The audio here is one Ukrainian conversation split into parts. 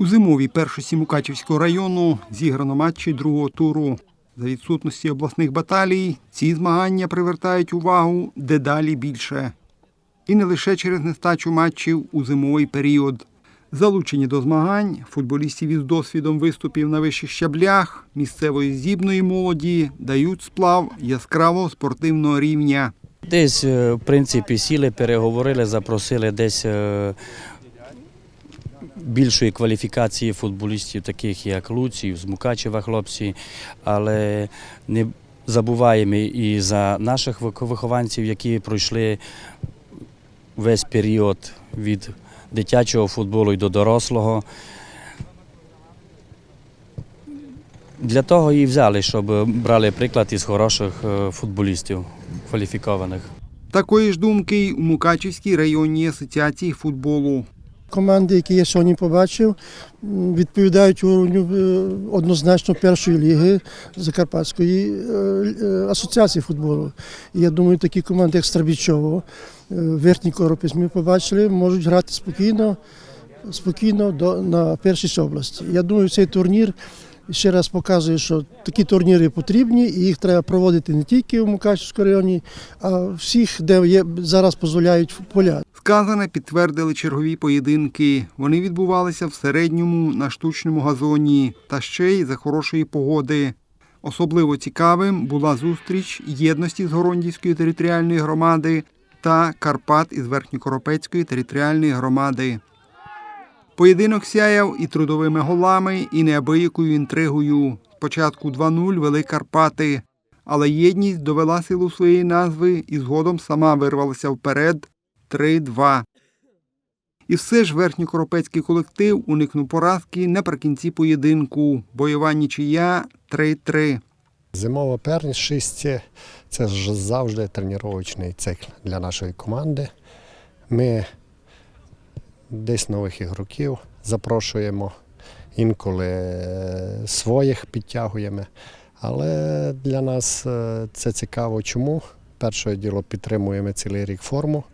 У зимовій першості Мукачівського району зіграно матчі другого туру. За відсутності обласних баталій ці змагання привертають увагу дедалі більше. І не лише через нестачу матчів у зимовий період. Залучені до змагань футболістів із досвідом виступів на вищих щаблях місцевої здібної молоді дають сплав яскравого спортивного рівня. Десь, е, в принципі, сіли, переговорили, запросили десь е, більшої кваліфікації футболістів, таких як Луців, з Мукачева хлопці, але не забуваємо і за наших вихованців, які пройшли весь період від дитячого футболу і до дорослого. Для того і взяли, щоб брали приклад із хороших е, футболістів, кваліфікованих. Такої ж думки й у Мукачівській районній асоціації футболу. Команди, які я сьогодні побачив, відповідають уровню е, однозначно першої ліги Закарпатської е, е, асоціації футболу. І я думаю, такі команди, як Страбічово, Верхній Коропець, ми побачили, можуть грати спокійно, спокійно до, на першість області. Я думаю, цей турнір ще раз показує, що такі турніри потрібні, і їх треба проводити не тільки в Мукачівському районі, а всіх, де є, зараз дозволяють поля. Сказане підтвердили чергові поєдинки. Вони відбувалися в середньому на штучному газоні та ще й за хорошої погоди. Особливо цікавим була зустріч єдності з Горондівської територіальної громади та Карпат із Верхньокоропецької територіальної громади. Поєдинок сяяв і трудовими голами, і неабиякою інтригою. Спочатку 2-0 вели Карпати, але єдність довела силу своєї назви і згодом сама вирвалася вперед 3-2. І все ж верхньокоропецький колектив уникнув поразки наприкінці поєдинку. Бойова нічия 3-3. Зимова першість – це ж завжди тренувальний цикл для нашої команди. Ми десь нових ігроків запрошуємо, інколи своїх підтягуємо. Але для нас е, це цікаво. Чому? Перше діло підтримуємо цілий рік форму,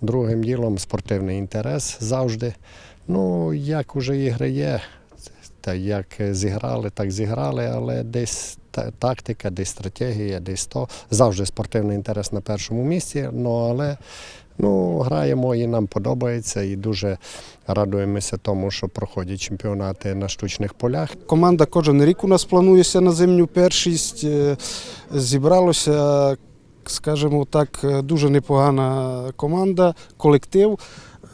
другим ділом спортивний інтерес завжди. Ну, як уже ігри є, та як зіграли, так зіграли, але десь тактика, десь стратегія, десь то. Завжди спортивний інтерес на першому місці. Ну але ну, граємо і нам подобається, і дуже радуємося тому, що проходять чемпіонати на штучних полях. Команда кожен рік у нас планується на зимню першість. Е, Зібралося, скажімо так, е, дуже непогана команда, колектив.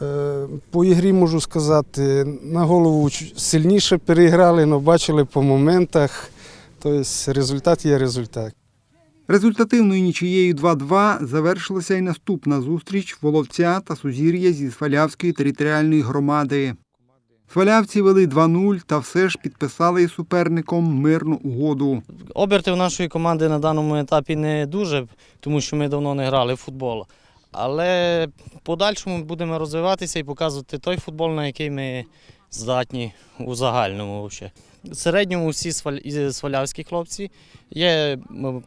Е, По ігрі можу сказати, на голову сильніше переграли, але бачили по моментах. Тобто результат є результат. Результативною нічиєю 2-2 завершилася й наступна зустріч Воловця та Сузір'я зі Свалявської територіальної громади. Свалявці вели 2-0 та все ж підписали із суперником мирну угоду. Обертів нашої команди на даному етапі не дуже, тому що ми давно не грали в футбол. Але в подальшому будемо розвиватися і показувати той футбол, на який ми здатні у загальному. вообще. В середньому всі свалявські хлопці. Є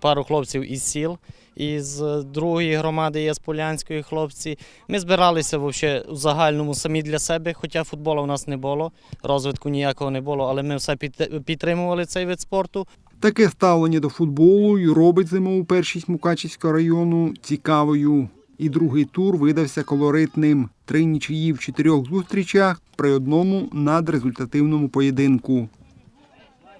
пару хлопців із сіл, із е, другої громади є з Полянської хлопці. Ми збиралися вообще у загальному самі для себе, хоча футболу у нас не було, розвитку ніякого не було, але ми все підтримували цей вид спорту. Таке ставлення до футболу й робить зимову першість Мукачівського району цікавою. І другий тур видався колоритним. Три нічиї в чотирьох зустрічах при одному надрезультативному поєдинку.